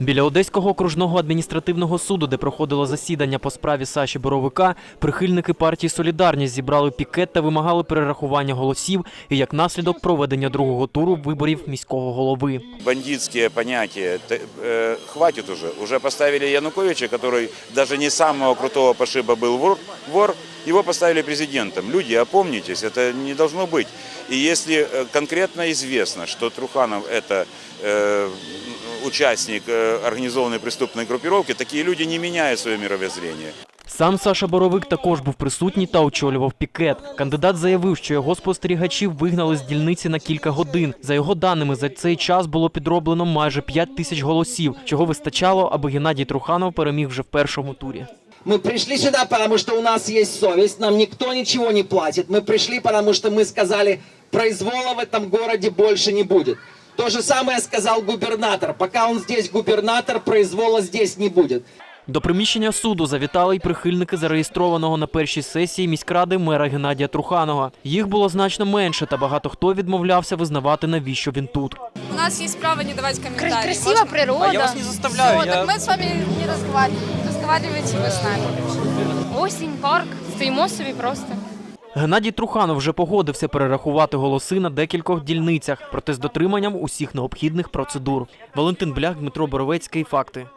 Біля Одеського окружного адміністративного суду, де проходило засідання по справі Саші Боровика, прихильники партії Солідарність зібрали пікет та вимагали перерахування голосів і як наслідок проведення другого туру виборів міського голови. бандитские понятия, т- э, хватит уже. Уже поставили Януковича, который даже не самого крутого пошиба был вор, вор, его поставили президентом. Люди, опомнитесь, это не должно быть. И если э, конкретно известно, что Труханов это э, участник э, организованной преступной группировки, такие люди не меняют свое мировоззрение. Сам Саша Боровик також був присутній та очолював пікет. Кандидат заявив, що його спостерігачів вигнали з дільниці на кілька годин. За його даними, за цей час було підроблено майже 5 тисяч голосів, чого вистачало, аби Геннадій Труханов переміг вже в першому турі. Мы пришли сюда, потому что у нас есть совесть, нам никто ничего не платит. Мы пришли, потому что мы сказали, произвола в этом городе больше не будет. То же самое сказал губернатор. Пока он здесь губернатор, произвола здесь не будет. До приміщення суду завітали й прихильники зареєстрованого на першій сесії міськради мера Геннадія Труханова. Їх було значно менше, та багато хто відмовлявся визнавати, навіщо він тут. У нас есть право не давать комментарии. Кра- Красивая Можно? природа. А я вас не заставляю, Всё, я- так мы с вами не разговариваем. Разговаривайте вы с нами. Осінь, парк, стоїмо собі просто. Геннадій Труханов вже погодився перерахувати голоси на декількох дільницях, проте з дотриманням усіх необхідних процедур. Валентин Блях, Дмитро Боровецький. Факти.